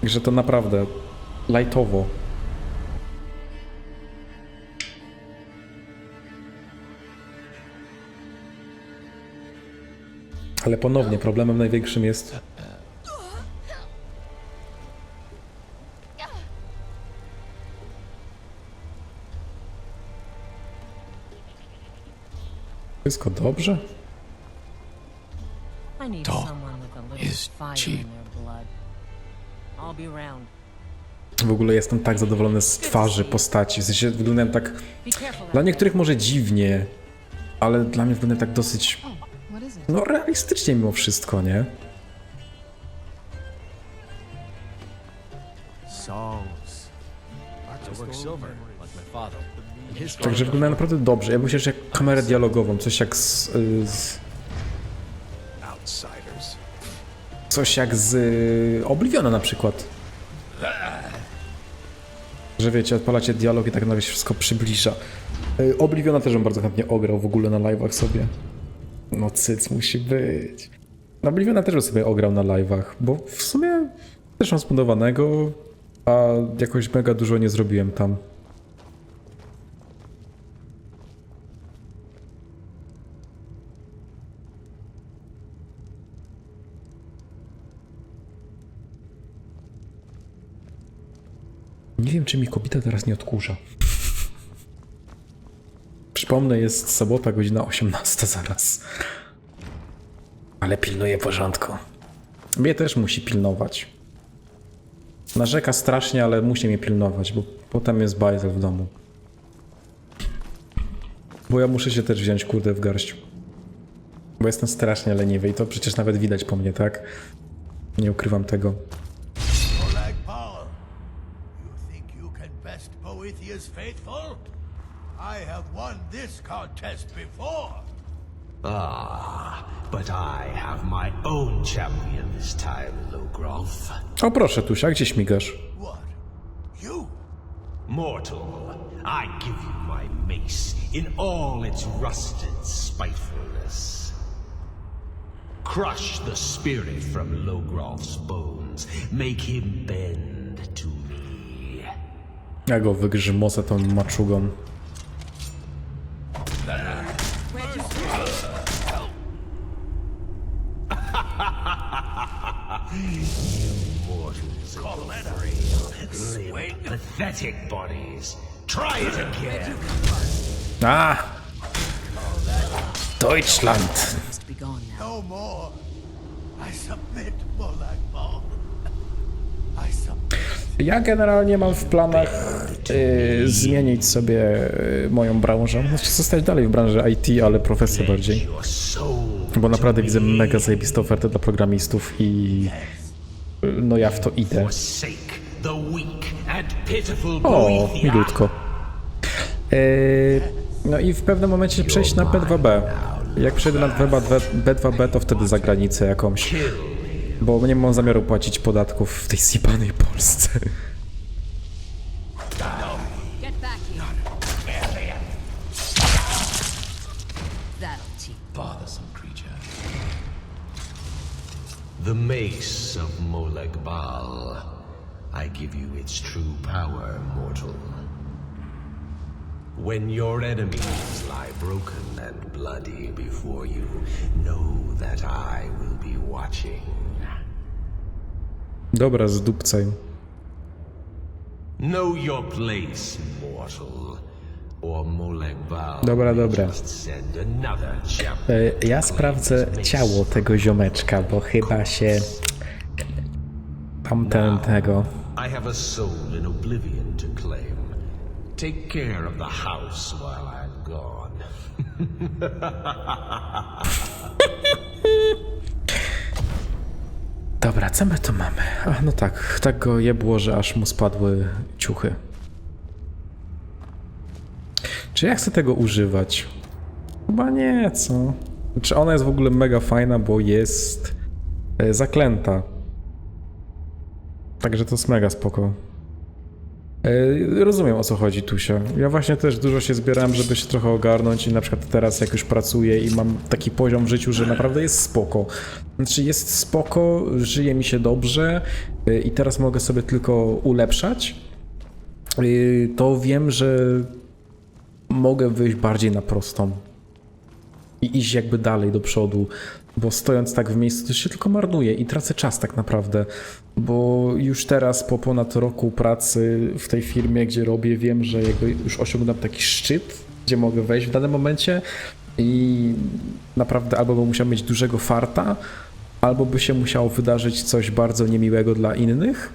Także to naprawdę lightowo. Ale ponownie problemem największym jest Wszystko dobrze? To someone with W ogóle jestem tak zadowolony z twarzy postaci. W sensie wyglądają tak. Dla niektórych może dziwnie, ale dla mnie wyglądają tak dosyć. It? No realistycznie mimo wszystko, nie? Także wyglądają naprawdę dobrze. Ja myślę, że jak kamerę dialogową, coś jak z. y, z coś jak z y, Obliviona na przykład. Że wiecie, odpalacie dialog i tak nagle się wszystko przybliża. Y, Obliviona też bym bardzo chętnie ograł w ogóle na live'ach sobie. No cyc musi być. Obliviona też bym sobie ograł na live'ach, bo w sumie też mam zbudowanego, a jakoś mega dużo nie zrobiłem tam. Nie wiem, czy mi kobieta teraz nie odkurza. Przypomnę, jest sobota, godzina 18 zaraz. Ale pilnuje porządku. Mnie też musi pilnować. Narzeka strasznie, ale musi mnie pilnować, bo potem jest bajzel w domu. Bo ja muszę się też wziąć, kurde, w garść. Bo jestem strasznie leniwy i to przecież nawet widać po mnie, tak? Nie ukrywam tego. Boethiah's faithful? I have won this contest before. Ah, but I have my own champion this time, Logrolf. O proszę, Tusia, gdzie śmigasz? What? You? Mortal, I give you my mace in all its rusted spitefulness. Crush the spirit from Logrolf's bones. Make him bend to me. Ja go wygrzmocę tą maczugą. Pathetic bodies. Try it again. A! Deutschland! No more. I submit, Molag Bal. I submit. Ja generalnie mam w planach y, zmienić sobie y, moją branżę. Znaczy zostać dalej w branży IT, ale profesję bardziej. Bo naprawdę widzę mega zajebiste oferty dla programistów i y, no ja w to idę. O, milutko. Y, no i w pewnym momencie przejść na B2B. Jak przejdę na B2B, B2B to wtedy za granicę jakąś. Bo nie mam zamiaru płacić podatków w tej zjebanej Polsce. The mace of Moleg Bal. I give you its true power, mortal. When your enemies lie broken and bloody before you, know that I will be watching. Dobra, zdupcaj. Know your place, mortal. Or Dobra, dobra. send another. E, Ja sprawdzę ciało tego ziomeczka, bo chyba się tamten tego. I have a soul in oblivion to claim. Take care of the house while I'm gone. Dobra, co my tu mamy? A no tak, tak go jebło, że aż mu spadły ciuchy. Czy ja chcę tego używać? Chyba nie, co? Czy ona jest w ogóle mega fajna, bo jest e, zaklęta. Także to jest mega spoko. E, Rozumiem o co chodzi, Tusia. Ja właśnie też dużo się zbierałem, żeby się trochę ogarnąć i na przykład teraz jak już pracuję i mam taki poziom w życiu, że naprawdę jest spoko. Znaczy jest spoko, żyje mi się dobrze e, i teraz mogę sobie tylko ulepszać. E, To wiem, że mogę wyjść bardziej na prostą i iść jakby dalej do przodu, bo stojąc tak w miejscu to się tylko marnuje i tracę czas tak naprawdę, bo już teraz po ponad roku pracy w tej firmie, gdzie robię, wiem, że jakby już osiągnąłem taki szczyt, gdzie mogę wejść w danym momencie i naprawdę albo bym musiał mieć dużego farta, albo by się musiało wydarzyć coś bardzo niemiłego dla innych,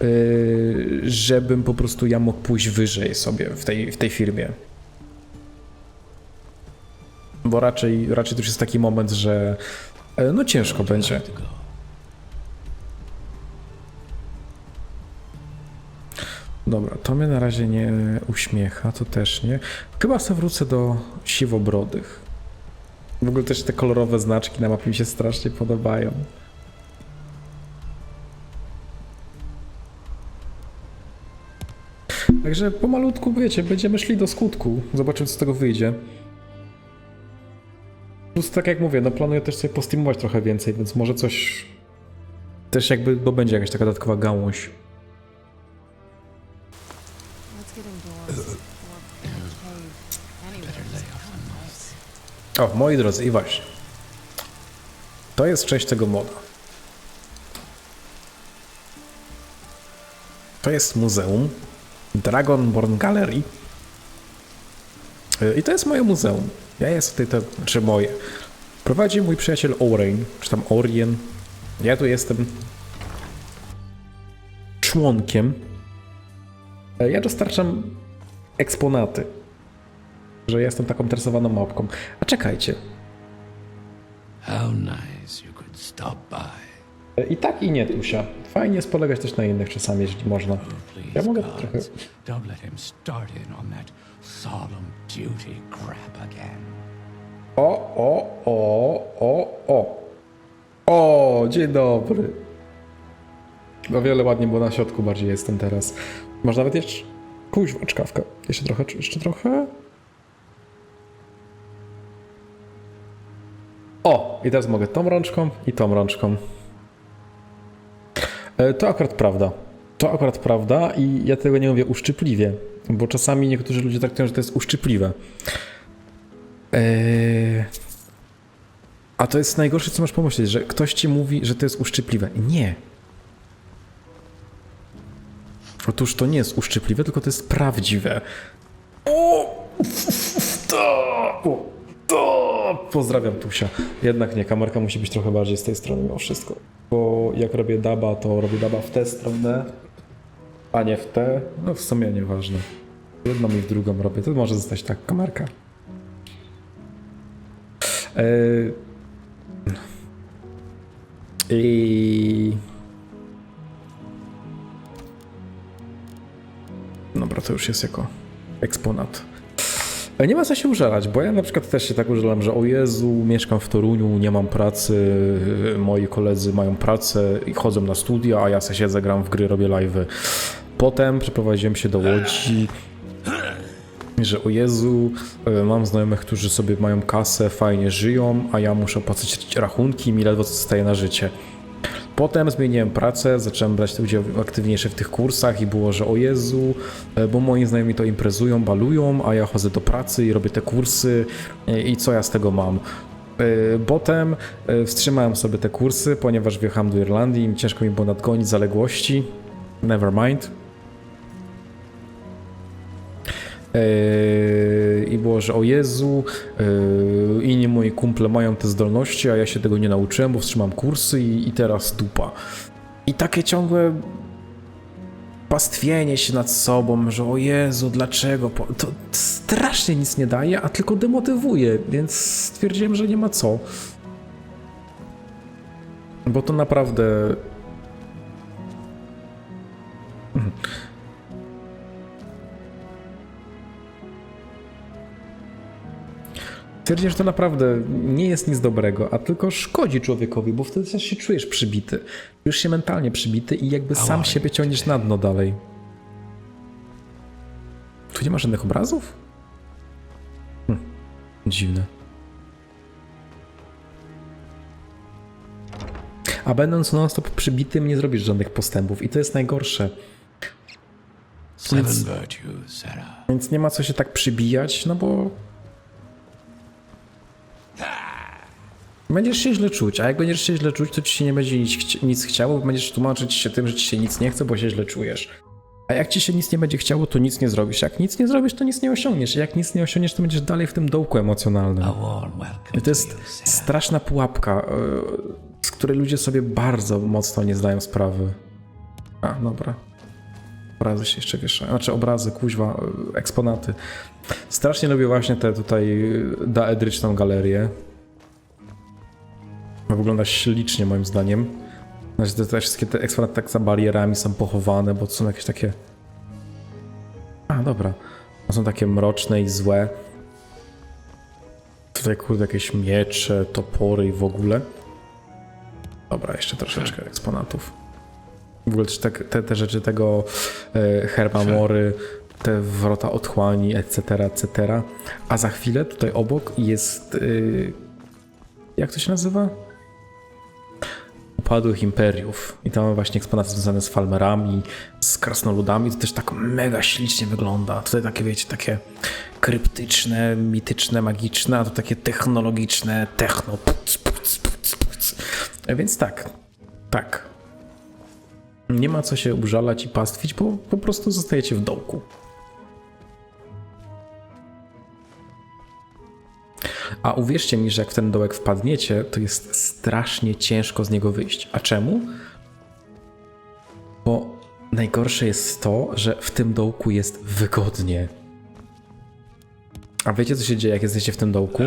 yy, żebym po prostu ja mógł pójść wyżej sobie w tej, w tej firmie. Bo raczej, raczej to już jest taki moment, że e, no ciężko będzie. Dobra, to mnie na razie nie uśmiecha, to też nie. Chyba sobie wrócę do siwobrodych. W ogóle też te kolorowe znaczki na mapie mi się strasznie podobają. Także pomalutku, wiecie, będziemy szli do skutku. Zobaczymy, co z tego wyjdzie. Plus tak jak mówię, no planuję też sobie postreamować trochę więcej, więc może coś też jakby, bo będzie jakaś taka dodatkowa gałąź. O, moi drodzy, i właśnie. To jest część tego moda. To jest muzeum Dragonborn Gallery. Y, I to jest moje muzeum. Ja jestem tutaj, to, czy moje. Prowadzi mój przyjaciel Oren, czy tam Orien. Ja tu jestem członkiem. E, Ja dostarczam eksponaty. Że jestem taką interesowaną małpką. A czekajcie. How nice you could stop by. E, I tak i nie, Tusia. Fajnie jest polegać też na innych czasami, jeśli można. Please, Ja mogę trochę... don't let him start in on that solemn duty crap again. O, o, o, o, o. O, dzień dobry. O wiele ładniej, bo na środku bardziej jestem teraz. Może nawet jeszcze... Kuźwa, czkawka. Jeszcze trochę, jeszcze trochę? O, i teraz mogę tą rączką i tą rączką. E, To akurat prawda. To akurat prawda i ja tego nie mówię uszczypliwie, bo czasami niektórzy ludzie traktują, że to jest uszczypliwe. Eee... A to jest najgorsze, co masz pomyśleć, że ktoś ci mówi, że to jest uszczypliwe. Nie. Otóż to nie jest uszczypliwe, tylko to jest prawdziwe. O! To! O! To! Pozdrawiam Tusia. Jednak nie, kamerka musi być trochę bardziej z tej strony mimo wszystko. Bo jak robię daba, to robię daba w tę stronę, a nie w tę. No w sumie nieważne. Jedną i w drugą robię. To może zostać tak kamerka. Eee, I... Dobra, to już jest jako eksponat. E, Nie ma co się użalać, bo ja na przykład też się tak użalam, że o Jezu, mieszkam w Toruniu, nie mam pracy, e, moi koledzy mają pracę i chodzą na studia, a ja se siedzę, gram w gry, robię live'y. Potem przeprowadziłem się do Łodzi, że o Jezu, e, mam znajomych, którzy sobie mają kasę, fajnie żyją, a ja muszę opłacać rachunki i mi ledwo zostaje na życie. Potem zmieniłem pracę, zacząłem brać udział aktywniejszy w tych kursach i było, że o Jezu, e, bo moi znajomi to imprezują, balują, a ja chodzę do pracy i robię te kursy e, i co ja z tego mam? E, Potem wstrzymałem sobie te kursy, ponieważ wjechałem do Irlandii i ciężko mi było nadgonić zaległości. Never mind. I było, że o Jezu, eee, inni moi kumple mają te zdolności, a ja się tego nie nauczyłem, bo wstrzymam kursy i, i teraz dupa. I takie ciągłe pastwienie się nad sobą, że o Jezu, dlaczego? To strasznie nic nie daje, a tylko demotywuje, więc stwierdziłem, że nie ma co. Bo to naprawdę Twierdzisz, że to naprawdę nie jest nic dobrego, a tylko szkodzi człowiekowi, bo wtedy też się czujesz przybity. Czujesz się mentalnie przybity i jakby sam siebie ciągniesz na dno dalej. Tu nie ma żadnych obrazów? Hm, dziwne. A będąc non-stop przybitym, nie zrobisz żadnych postępów i to jest najgorsze. Więc-. Więc nie ma co się tak przybijać, no bo. Będziesz się źle czuć, a jak będziesz się źle czuć, to ci się nie będzie nic, chci- nic chciało, bo będziesz tłumaczyć się tym, że ci się nic nie chce, bo się źle czujesz. A jak ci się nic nie będzie chciało, to nic nie zrobisz. Jak nic nie zrobisz, to nic nie osiągniesz. Jak nic nie osiągniesz, to będziesz dalej w tym dołku emocjonalnym. I to jest straszna pułapka, yy, z której ludzie sobie bardzo mocno nie zdają sprawy. A, dobra. Obrazy się jeszcze wieszają. Znaczy obrazy, kuźwa, yy, eksponaty. Strasznie lubię właśnie tę tutaj yy, daedryczną galerię. Wygląda ślicznie moim zdaniem. Znaczy te, te wszystkie te eksponaty tak za barierami są pochowane, bo są jakieś takie... A, dobra. To są takie mroczne i złe. Tutaj kurde jakieś miecze, topory i w ogóle. Dobra, jeszcze troszeczkę eksponatów. W ogóle też te, te, te rzeczy tego e, Herbamory, te wrota otchłani, etc., etc. A za chwilę tutaj obok jest... E, jak to się nazywa? Upadłych imperiów. I tam właśnie eksponaty związane z falmerami, z krasnoludami. To też tak mega ślicznie wygląda. Tutaj takie, wiecie, takie kryptyczne, mityczne, magiczne, a to takie technologiczne, techno. Puc, puc, puc, puc. Więc tak, tak. Nie ma co się użalać i pastwić, bo po prostu zostajecie w dołku. A uwierzcie mi, że jak w ten dołek wpadniecie, to jest strasznie ciężko z niego wyjść. A czemu? Bo najgorsze jest to, że w tym dołku jest wygodnie. A wiecie, co się dzieje, jak jesteście w tym dołku?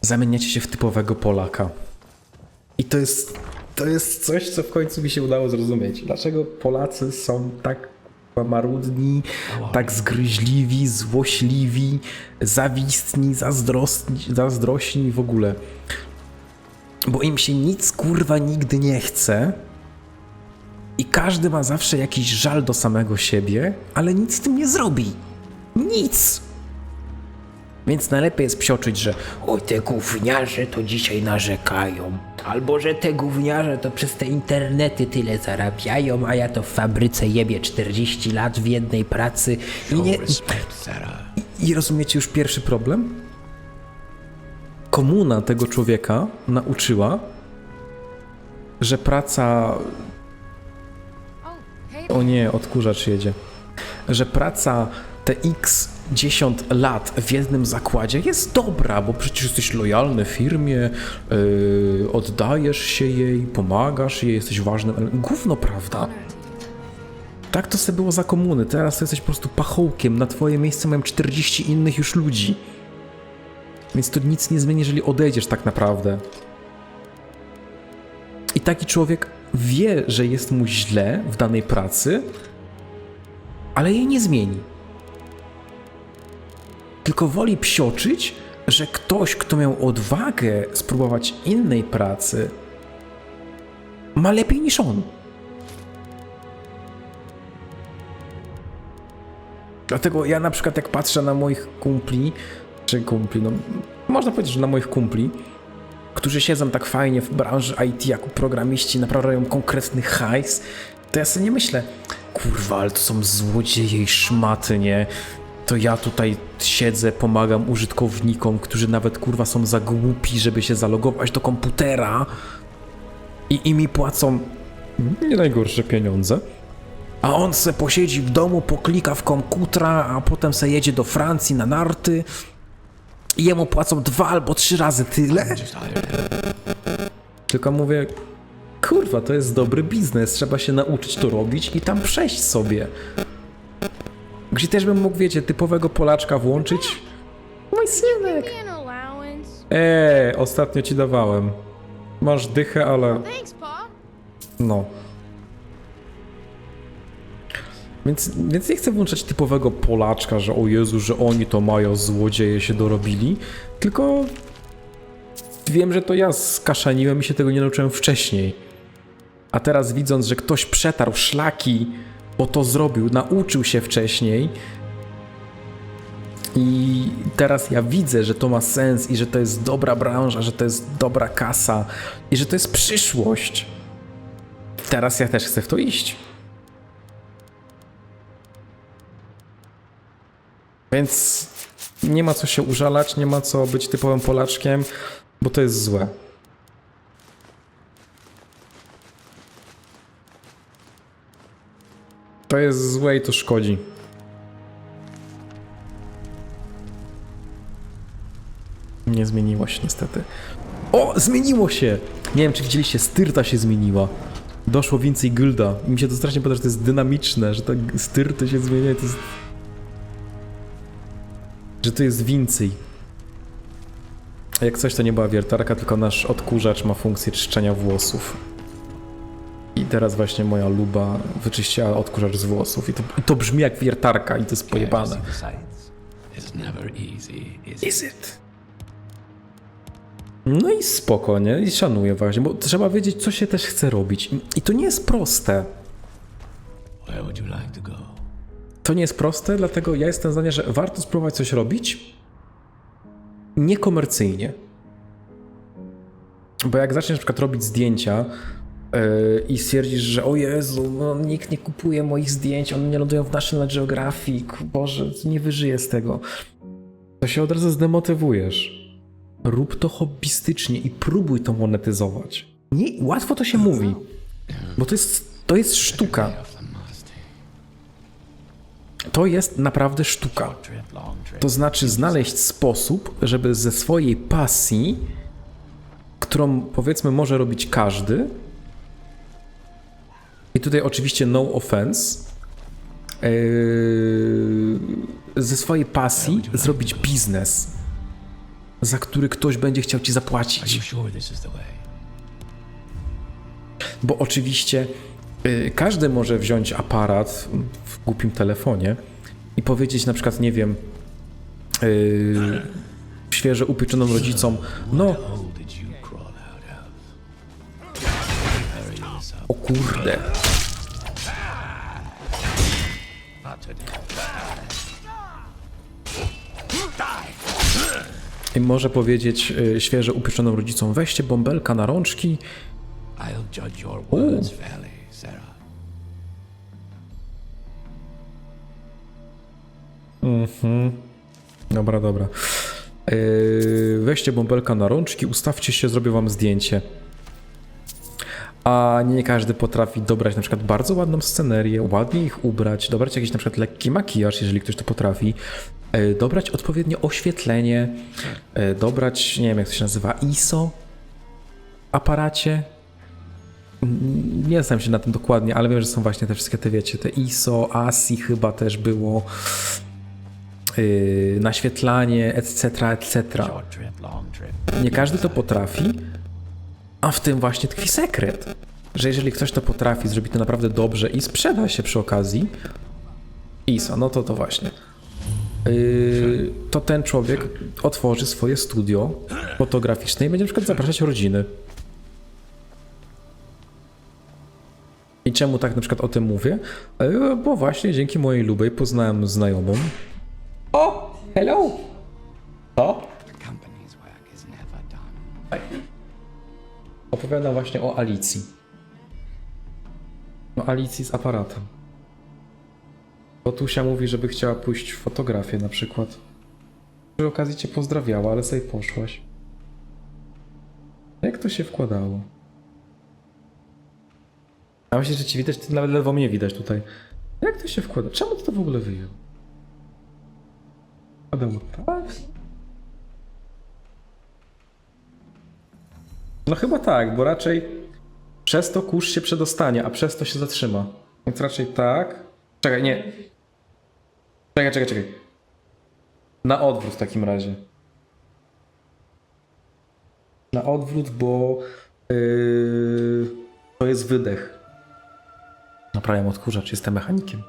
Zamieniacie się w typowego Polaka. I to jest, to jest coś, co w końcu mi się udało zrozumieć. Dlaczego Polacy są tak marudni, tak zgryźliwi, złośliwi, zawistni, zazdrosni, zazdrośni w ogóle. Bo im się nic kurwa nigdy nie chce i każdy ma zawsze jakiś żal do samego siebie, ale nic z tym nie zrobi. Nic! Więc najlepiej jest psioczyć, że O, te gówniarze to dzisiaj narzekają. Albo, że te gówniarze to przez te internety tyle zarabiają, a ja to w fabryce jebie 40 lat w jednej pracy i nie... Sarah. I rozumiecie już pierwszy problem? Komuna tego człowieka nauczyła, że praca. Oh. O nie, odkurzacz jedzie. Że praca te x 10 lat w jednym zakładzie jest dobra, bo przecież jesteś lojalny firmie, yy, oddajesz się jej, pomagasz jej, jesteś ważnym. Gówno, prawda? Tak to sobie było za komuny. Teraz jesteś po prostu pachołkiem. Na twoje miejsce mają 40 innych już ludzi. Więc to nic nie zmieni, jeżeli odejdziesz tak naprawdę. I taki człowiek wie, że jest mu źle w danej pracy, ale jej nie zmieni. Tylko woli psioczyć, że ktoś, kto miał odwagę spróbować innej pracy, ma lepiej niż on. Dlatego ja na przykład jak patrzę na moich kumpli, czy kumpli, no można powiedzieć, że na moich kumpli, którzy siedzą tak fajnie w branży IT jako programiści, naprawiają konkretny hajs, to ja sobie nie myślę, kurwa, ale to są złodzieje i szmaty, nie? To ja tutaj siedzę, pomagam użytkownikom, którzy nawet kurwa są za głupi, żeby się zalogować do komputera i, i mi płacą nie najgorsze pieniądze. A on se posiedzi w domu, poklika w komputra, a potem se jedzie do Francji na narty i jemu płacą dwa albo trzy razy tyle? Tylko mówię, kurwa, to jest dobry biznes, trzeba się nauczyć to robić i tam przejść sobie. Gdzie też bym mógł, wiecie, typowego Polaczka włączyć. Mój synek! Eee, ostatnio ci dawałem. Masz dychę, ale no. Więc, więc nie chcę włączać typowego Polaczka, że o Jezu, że oni to mają, złodzieje się dorobili, tylko wiem, że to ja skaszaniłem i się tego nie nauczyłem wcześniej. A teraz widząc, że ktoś przetarł szlaki bo to zrobił, nauczył się wcześniej. I teraz ja widzę, że to ma sens i że to jest dobra branża, że to jest dobra kasa i że to jest przyszłość. Teraz ja też chcę w to iść. Więc nie ma co się użalać, nie ma co być typowym Polaczkiem, bo to jest złe. To jest złe i to szkodzi. Nie zmieniło się niestety. O, zmieniło się! Nie wiem, czy widzieliście, styrta się zmieniła. Doszło więcej gilda. Mi się to strasznie podoba, że to jest dynamiczne, że tak styrty się zmieniają. To jest... Że to jest więcej. Jak coś, to nie była wiertarka, tylko nasz odkurzacz ma funkcję czyszczenia włosów. I teraz właśnie moja luba wyczyściła odkurzacz z włosów. I to, i to brzmi jak wiertarka i to jest pojebane. Is it? No i spoko, nie? I szanuję właśnie, bo trzeba wiedzieć, co się też chce robić. I- to nie jest proste. To nie jest proste, dlatego ja jestem zdania, że warto spróbować coś robić niekomercyjnie. Bo jak zaczniesz na przykład robić zdjęcia i stwierdzisz, że o Jezu, no, nikt nie kupuje moich zdjęć, one nie lądują w National Geographic, Boże, nie wyżyję z tego, to się od razu zdemotywujesz. Rób to hobbystycznie i próbuj to monetyzować. Nie, łatwo to się mówi, bo to jest, to jest sztuka. To jest naprawdę sztuka. To znaczy znaleźć sposób, żeby ze swojej pasji, którą powiedzmy może robić każdy, i tutaj oczywiście no offense, yy, ze swojej pasji zrobić biznes, za który ktoś będzie chciał ci zapłacić. Bo oczywiście y, każdy może wziąć aparat w głupim telefonie i powiedzieć na przykład, nie wiem, y, świeżo upieczonym rodzicom, no, o kurde, i może powiedzieć y, świeżo upieczonym rodzicom, weźcie bąbelka na rączki, fairly, Sarah. Dobra, dobra. Yy, weźcie bąbelka na rączki, ustawcie się, zrobię wam zdjęcie. A nie każdy potrafi dobrać na przykład bardzo ładną scenerię, ładnie ich ubrać, dobrać jakiś na przykład lekki makijaż, jeżeli ktoś to potrafi, yy, dobrać odpowiednie oświetlenie, yy, dobrać, nie wiem jak to się nazywa, ISO w aparacie. Nie znam się na tym dokładnie, ale wiem, że są właśnie te wszystkie te, wiecie, te ISO, ASI chyba też było yy, naświetlanie, etc., etc. Nie każdy to potrafi, a w tym właśnie tkwi sekret. Że jeżeli ktoś to potrafi, zrobi to naprawdę dobrze i sprzeda się przy okazji, ISO, no to to właśnie. Yy, to ten człowiek otworzy swoje studio fotograficzne i będzie na przykład zapraszać rodziny. I czemu tak na przykład o tym mówię? Yy, bo właśnie dzięki mojej lubej poznałem znajomą. O, hello! Co? The Opowiada właśnie o Alicji. O Alicji z aparatem. Bo Tusia mówi, żeby chciała pójść w fotografię na przykład. Przy okazji cię pozdrawiała, ale sobie poszłaś. Jak to się wkładało? A myślę, że ci widać, ty nawet ledwo mnie widać tutaj. Jak to się wkłada? Czemu ty to w ogóle wyjął? Wkładało tak? No chyba tak, bo raczej przez to kurz się przedostanie, a przez to się zatrzyma. Więc raczej tak. Czekaj, nie. Czekaj, czekaj, czekaj. Na odwrót w takim razie. Na odwrót, bo yy, to jest wydech. Naprawiam odkurzacz, jestem mechanikiem.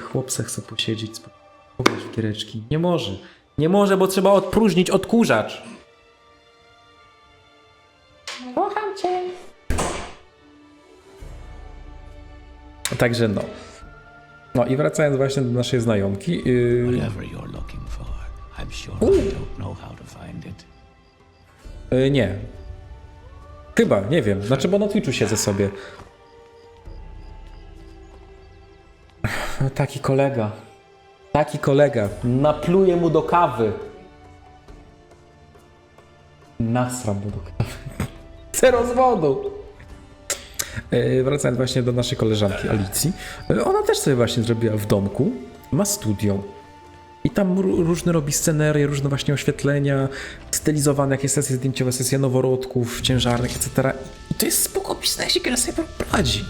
Chłop se chce posiedzieć, spokojnie w giereczki. Nie może. Nie może, bo trzeba odpróżnić odkurzacz. Cię. Także no. No i wracając właśnie do naszej znajomki. Yy, yy, nie. Chyba, nie wiem. Znaczy, bo na Twitchu siedzę sobie. Taki kolega. Taki kolega. Napluję mu do kawy. Nasram mu do kawy. Chcę rozwodu. E, Wracając właśnie do naszej koleżanki Alicji. Ona też sobie właśnie zrobiła w domku. Ma studio. I tam ró- różne robi scenerie, różne właśnie oświetlenia, stylizowane jakieś sesje zdjęciowe, sesje noworodków, ciężarnych, etc. I to jest spoko biznesik, który sobie prowadzi.